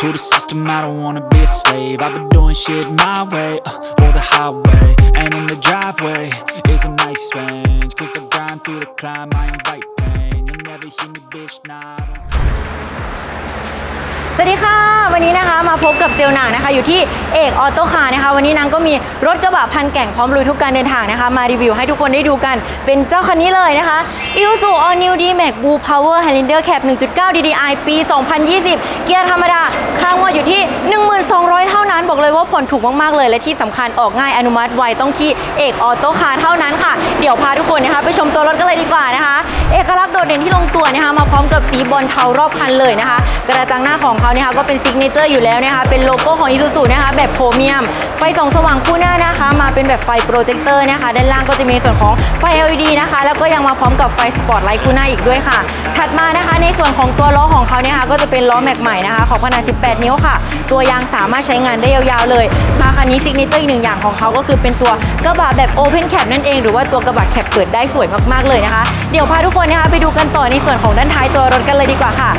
to the system, I don't wanna be a slave. I've been doing shit my way, uh, or the highway. And in the driveway is a nice range. Cause I grind through the climb, I invite pain. You'll never hear me, bitch, nah, สวัสดีค่ะ วันนี้นะคะมาพบกับเซลล์นังนะคะ อยู่ที่เอกออโต้คาร์นะคะ วันนี้นางก็มีรถกระบะพันแก่งพร้อมลุยทุกการเดินทางนะคะ มารีวิวให้ทุกคนได้ดูกันเป็นเจ้าคันนี้เลยนะคะ i s u All New D-Max Blue Power Highlander Cap 1.9 DDI ปี 2020 เกียร์ธรรมดาค่างวดอยู่ที่ 1200 เท่านั้น บอกเลยว่าผ่อนถูกมากๆเลย และที่สำคัญออกง่ายอนุมัติไวต้องที่เอกออโต้คาร์เท่านั้นค่ะ เดี๋ยวพาทุกคนนะคะไปชมตัวรถกันเลยดีกว่านะคะ เอกลักษณ์โดดเด่นที่ลงตัวนะคะมาพร้อมกับสีบอลเทารอบคันเลยนะคะ กระจังหน้าของเขาเนี่ยค่ะก็เป็นซิกเนเจอร์อยู่แล้วนะคะเป็นโลโก้ของ Isuzu นะคะแบบโพรเมียม ไฟส่องสว่างคู่หน้านะคะ มาเป็นแบบไฟโปรเจคเตอร์นะคะด้านล่างก็จะมีส่วนของไฟ LED นะคะ แล้วก็ยังมาพร้อมกับไฟสปอตไลท์คู่หน้าอีกด้วยค่ะ ถัดมานะคะในส่วนของตัวล้อของเขาเนี่ยค่ะก็จะเป็นล้อแม็กใหม่นะคะของขนาด 18 นิ้วค่ะ ตัวยางสามารถใช้งานได้ยาวๆเลยมาคันนี้ซิกเนเจอร์อีกหนึ่งอย่างของเขาก็คือเป็นตัวกระบะแบบ Open Cap นั่นเองหรือว่าตัวกระบะแคปเปิดได้สวยมากๆเลยนะคะ เดี๋ยวพาทุกคนนะคะไปดูกันต่อในส่วนของด้านท้ายตัวรถกันเลยดีกว่าค่ะ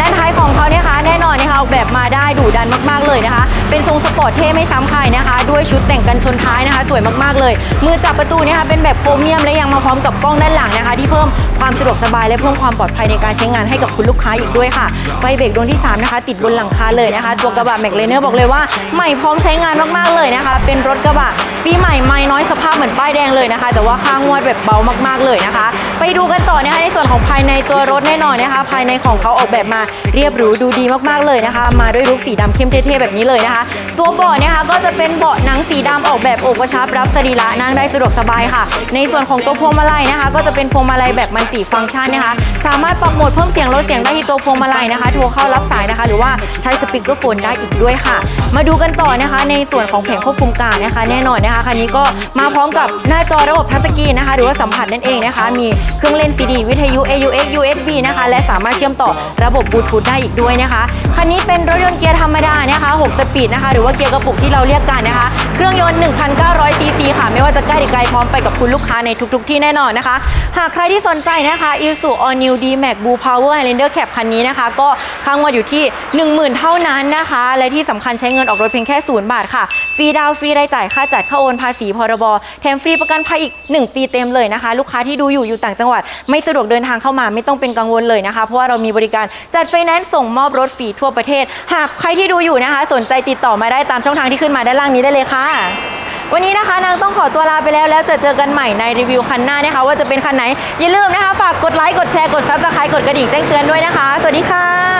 ด้านท้ายของเขาเนี่ย น่อนนะคะออกแบบมาได้ดุดันมากๆเลยนะคะ เป็นทรงสปอร์ตเท่ไม่ซ้ำใครนะคะ ด้วยชุดแต่งกันชนท้ายนะคะ สวยมากๆเลย มือจับประตูนี่ค่ะเป็นแบบโครเมียมและยังมาพร้อมกับกล้องด้านหลังนะคะ ที่เพิ่มความสะดวกสบายและเพิ่มความปลอดภัยในการใช้งานให้กับคุณลูกค้าอีกด้วยค่ะไฟเบรกดวงที่สามนะคะ ติดบนหลังคาเลยนะคะ ตัวกระบะแม็กเลเนอร์บอกเลยว่าใหม่พร้อมใช้งานมากๆเลยนะคะ เป็นรถกระบะปีใหม่ไม่น้อยสภาพเหมือนป้ายแดงเลยนะคะ แต่ว่าค่างวดแบบเบามากๆเลยนะคะ ไปดูกันต่อนะคะในส่วนของภายในตัวรถแน่นอนนะคะ ภายในของเขาออกแบบมาเรียบหรูดูดีมากๆเลยนะคะ มาด้วยลุคสีดำเข้มเท่ๆแบบนี้เลยนะคะ ตัวเบาะเนี่ยค่ะก็จะเป็นเบาะหนังสีดำออกแบบอบกระชับรับสรีระนั่งได้สะดวกสบายค่ะ ในส่วนของตัวพวงมาลัยนะคะ ก็จะเป็นพวงมาลัยแบบมันติฟังก์ชันนะคะ สามารถปรับโหมดเพิ่มเสียงลดเสียงได้ที่ตัวพวงมาลัยนะคะโทรเข้ารับสายนะคะ หรือว่าใช้สปีกเกอร์โฟนได้อีกด้วยค่ะ มาดูกันต่อนะคะ ในส่วนของแผงควบคุมการนะคะ แน่นอนนะคะคันนี้ก็มาพร้อมกับหน้าจอระบบทัชสกรีนนะคะ หรือว่าสัมผัสนั่นเองนะคะ มีเครื่องเล่นซีดีวิทยุ AUX USB นะคะ และสามารถเชื่อมต่อระบบบลูทูธได้อีกด้วยนะคะคันนี้เป็นรถยนต์เกียร์ธรรมดานะคะ6สปีดนะคะ หรือว่าเกียร์กระปุกที่เราเรียกกันนะคะ เครื่องยนต์ 1,900 cc ค่ะ ไม่ว่าจะใกล้หรือไกลพร้อมไปกับคุณลูกค้าในทุก ๆ ที่แน่นอนนะคะ หากใครที่สนใจนะคะ Isuzu All New D-Max Blue Power Highlander Cap คันนี้นะคะ ก็ค้างวดอยู่ที่ 10,000 เท่านั้นนะคะ และที่สำคัญใช้เงินออกรถเพียงแค่0บาทค่ะฟรีดาวน์ฟรีรายจ่ายค่าจัดค่าโอนภาษีพรบแถมฟรีประกันภัยอีก 1 ปีเต็มเลยนะคะ ลูกค้าที่ดูอยู่อยู่ต่างจังหวัด ไม่สะดวกเดินทางเข้ามาไม่ต้องเป็นกังวลเลยนะคะ เพราะว่าเรามีบริการจัดไฟแนนซ์ส่งมอบรถฟรีทั่วประเทศ หากใครที่ดูอยู่นะคะ สนใจติดต่อมาได้ตามช่องทางที่ขึ้นมาด้านล่างนี้ได้เลยค่ะ วันนี้นะคะนางต้องขอตัวลาไปแล้วแล้วจะเจอกันใหม่ในรีวิวคันหน้านะคะ ว่าจะเป็นคันไหนอย่าลืมนะคะ ฝากกดไลค์กดแชร์กดซับสไครต์กดกระดิ่งแจ้งเตือนด้วยนะคะ สวัสดีค่ะ